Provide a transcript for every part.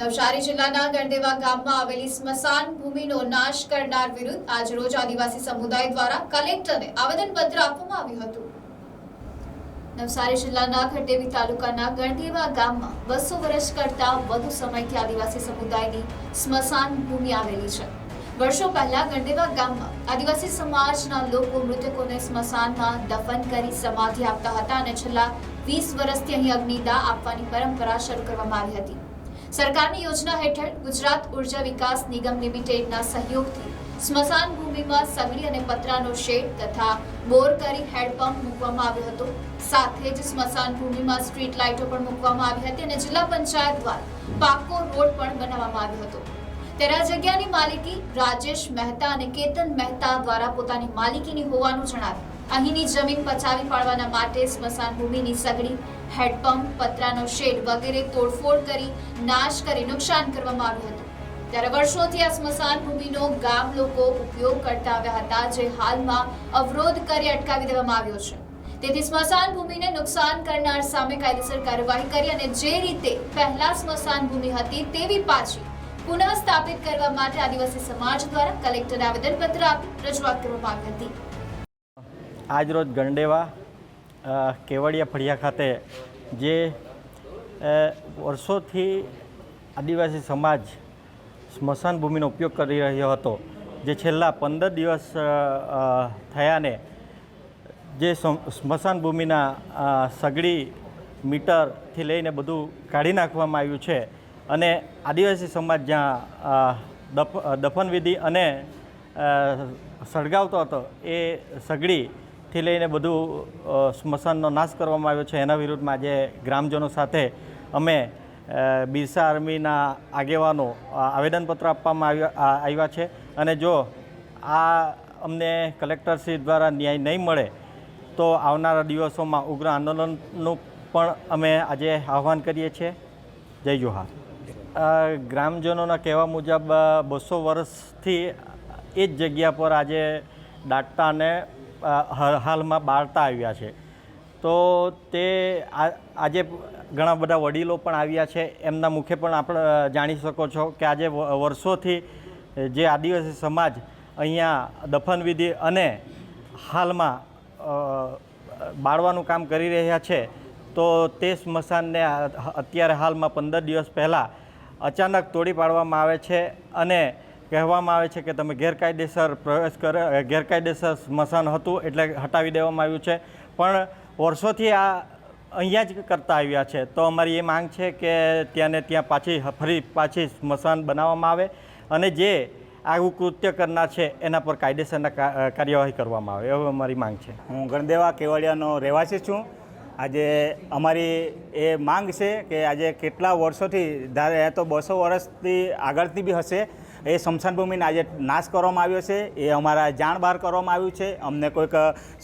નવસારી જિલ્લાના ગણદેવા ગામમાં આવેલી સ્મશાન ભૂમિનો નાશ કરનાર વિરુદ્ધ આજરોજ આદિવાસી સમુદાય દ્વારા કલેક્ટરને આવેદનપત્ર આપવામાં આવ્યું હતું. નવસારી જિલ્લાના ખંડેવી તાલુકાના ગણદેવા ગામમાં બસો વર્ષ કરતા વધુ સમયથી આદિવાસી સમુદાયની સ્મશાન ભૂમિ આવેલી છે. વર્ષો પહેલા ગણદેવા ગામમાં આદિવાસી સમાજના લોકો મૃતકોને સ્મશાનમાં દફન કરી સમાધિ આપતા હતા અને છેલ્લા વીસ વર્ષથી અહીં અગ્નિદાહ આપવાની પરંપરા શરૂ કરવામાં આવી હતી. સરકારની યોજના હેઠળ ગુજરાત ઊર્જા વિકાસ નિગમ લિમિટેડના સહયોગથી સ્મશાન ભૂમિમાં સગડી અને પતરાનો શેડ તથા બોર કરી હેડપંપ મૂકવામાં આવ્યો હતો. સાથે જ સ્મશાન ભૂમિમાં સ્ટ્રીટ લાઇટો પણ મૂકવામાં આવી હતી અને જિલ્લા પંચાયત દ્વારા પાકો રોડ પણ બનાવવામાં આવ્યો હતો. આ જગ્યાની માલિકી રાજેશ મહેતા અને કેતન મહેતા દ્વારા પોતાની માલિકીની હોવાનું જણાવ્યું. અહીંની જમીન પચાવી પાડવાના માટે સ્મશાન ભૂમિની સગડી હેડપંપ પતરાનો શેડ વગેરે તોડફોડ કરી નાશ કરી નુકસાન કરવામાં આવ્યું હતું. ત્યારે વર્ષોથી આ સ્મશાન ભૂમિનો ગામ લોકો ઉપયોગ કરતા આવ્યા હતા, જે હાલમાં અવરોધ કરી અટકાવી દેવામાં આવ્યો છે. તેથી સ્મશાન ભૂમિને નુકસાન કરનાર સામે કાયદેસર કાર્યવાહી કરી અને જે રીતે પહેલા સ્મશાન ભૂમિ હતી તેવી પાછી પુનઃ સ્થાપિત કરવા માટે આદિવાસી સમાજ દ્વારા કલેક્ટરને આવેદનપત્ર આપી રજૂઆત કરવામાં આવી હતી. આજરોજ ગંડેવા કેવડિયા ફળિયા ખાતે જે વર્ષોથી આદિવાસી સમાજ સ્મશાન ભૂમિનો ઉપયોગ કરી રહ્યો હતો, જે છેલ્લા પંદર દિવસ થયાને જે સમ- સ્મશાન ભૂમિના સગડી મીટરથી લઈને બધું કાઢી નાખવામાં આવ્યું છે અને આદિવાસી સમાજ જ્યાં દફ દફનવિધિ અને સળગાવતો હતો, એ સગડીથી લઈને બધું સ્મશાનનો નાશ કરવામાં આવ્યો છે. એના વિરુદ્ધમાં આજે ગ્રામજનો સાથે અમે બિરસા આર્મીના આગેવાનો આવેદનપત્ર આપવામાં આવ્યા છે. અને જો આ અમને કલેક્ટરશ્રી દ્વારા ન્યાય નહીં મળે તો આવનારા દિવસોમાં ઉગ્ર આંદોલનનું પણ અમે આજે આહ્વાન કરીએ છીએ. જય જોહાર. ગ્રામજનોના કહેવા મુજબ બસો વર્ષથી એ જ જગ્યા પર આજે દાટાને અ, હ- હાલમાં બાળતા આવ્યા છે. તો તે આજે ઘણા બધા વડીલો પણ આવ્યા છે. એમના મુખે પણ આપણે જાણી શકો છો કે આજે વર્ષોથી જે આદિવાસી સમાજ અહીંયા દફનવિધિ અને હાલમાં બાળવાનું કામ કરી રહ્યા છે, તો તે સ્મશાનને અત્યારે હાલમાં પંદર દિવસ પહેલાં અચાનક તોડી પાડવામાં આવે છે અને કહેવામાં આવે છે કે તમે ગેરકાયદેસર પ્રવેશ કર ગેરકાયદેસર સ્મશાન હતું એટલે હટાવી દેવામાં આવ્યું છે. પણ વર્ષોથી આ અહીંયા જ કરતા આવ્યા છે. તો અમારી એ માંગ છે કે ત્યાં ને ત્યાં પાછી ફરી પાછી સ્મશાન બનાવવામાં આવે અને જે આવું કૃત્ય કરનાર છે એના પર કાયદેસરના કાર્યવાહી કરવામાં આવે. એવું અમારી માંગ છે. હું ગણદેવા કેવડિયાનો રહેવાસી છું. આજે અમારી એ માંગ છે કે આજે કેટલા વર્ષોથી, ધારે તો બસો વર્ષથી આગળથી બી હશે એ ભૂમિને આજે નાશ કરવામાં આવ્યો છે. એ અમારા જાણ બહાર કરવામાં આવ્યું છે. અમને કોઈક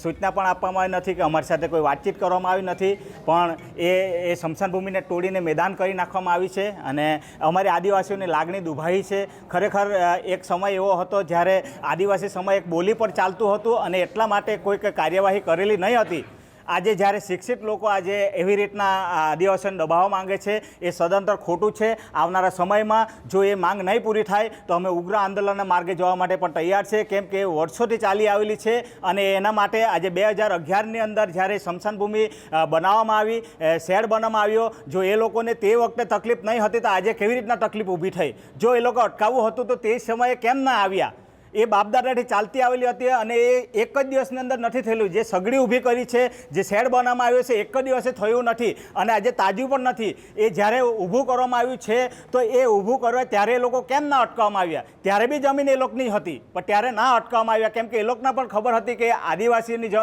સૂચના પણ આપવામાં આવી નથી કે અમારી સાથે કોઈ વાતચીત કરવામાં આવી નથી. પણ એ એ ભૂમિને તોડીને મેદાન કરી નાખવામાં આવી છે અને અમારી આદિવાસીઓની લાગણી દુભાઈ છે. ખરેખર એક સમય એવો હતો જ્યારે આદિવાસી સમય એક બોલી પર ચાલતું હતું અને એટલા માટે કોઈક કાર્યવાહી કરેલી નહીં હતી. આજે જ્યારે શિક્ષિત લોકો આજે એવી રીતના આદિવાસીઓને દબાવવા માંગે છે, એ સદંતર ખોટું છે. આવનારા સમયમાં જો એ માંગ નહીં પૂરી થાય, તો અમે ઉગ્ર આંદોલનના માર્ગે જવા માટે પણ તૈયાર છે. કેમ કે વર્ષોથી ચાલી આવેલી છે અને એના માટે આજે બે હજાર અગિયારની અંદર જ્યારે સ્મશાન ભૂમિ બનાવવામાં આવી શેડ બનાવવામાં આવ્યો, જો એ લોકોને તે વખતે તકલીફ નહીં હતી, તો આજે કેવી રીતના તકલીફ ઊભી થઈ? જો એ લોકો અટકાવવું હતું, તો તે સમયે કેમ ના આવ્યા? એ બાપદાદાથી ચાલતી આવેલી હતી અને એ એક જ દિવસની અંદર નથી થયેલું. જે સગડી ઊભી કરી છે, જે શેડ બનાવવામાં આવ્યો છે એક જ દિવસે થયું નથી અને આજે તાજું પણ નથી. એ જ્યારે ઊભું કરવામાં આવ્યું છે, તો એ ઊભું કરવા ત્યારે એ લોકો કેમ ના અટકાવવામાં આવ્યા? ત્યારે બી જમીન એ લોકોની હતી, પણ ત્યારે ના અટકાવવામાં આવ્યા. કેમ કે એ લોકોને પણ ખબર હતી કે આદિવાસીની જ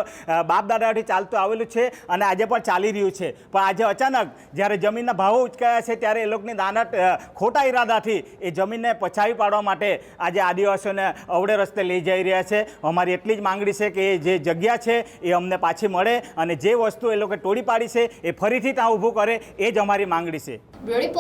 બાપદાદાથી ચાલતું આવેલું છે અને આજે પણ ચાલી રહ્યું છે. પણ આજે અચાનક જ્યારે જમીનના ભાવો ઉચકાયા છે, ત્યારે એ લોકોની નાના ખોટા ઈરાદાથી એ જમીનને પછાવી પાડવા માટે આજે આદિવાસીઓને અવડે રસ્તે લઈ જઈ રહ્યા છે. અમારી એટલી જ માંગણી છે કે એ જે જગ્યા છે એ અમને પાછી મળે અને જે વસ્તુ એ લોકો તોડી પાડી છે એ ફરીથી ત્યાં ઊભું કરે, એ જ અમારી માંગણી છે. બ્યુરો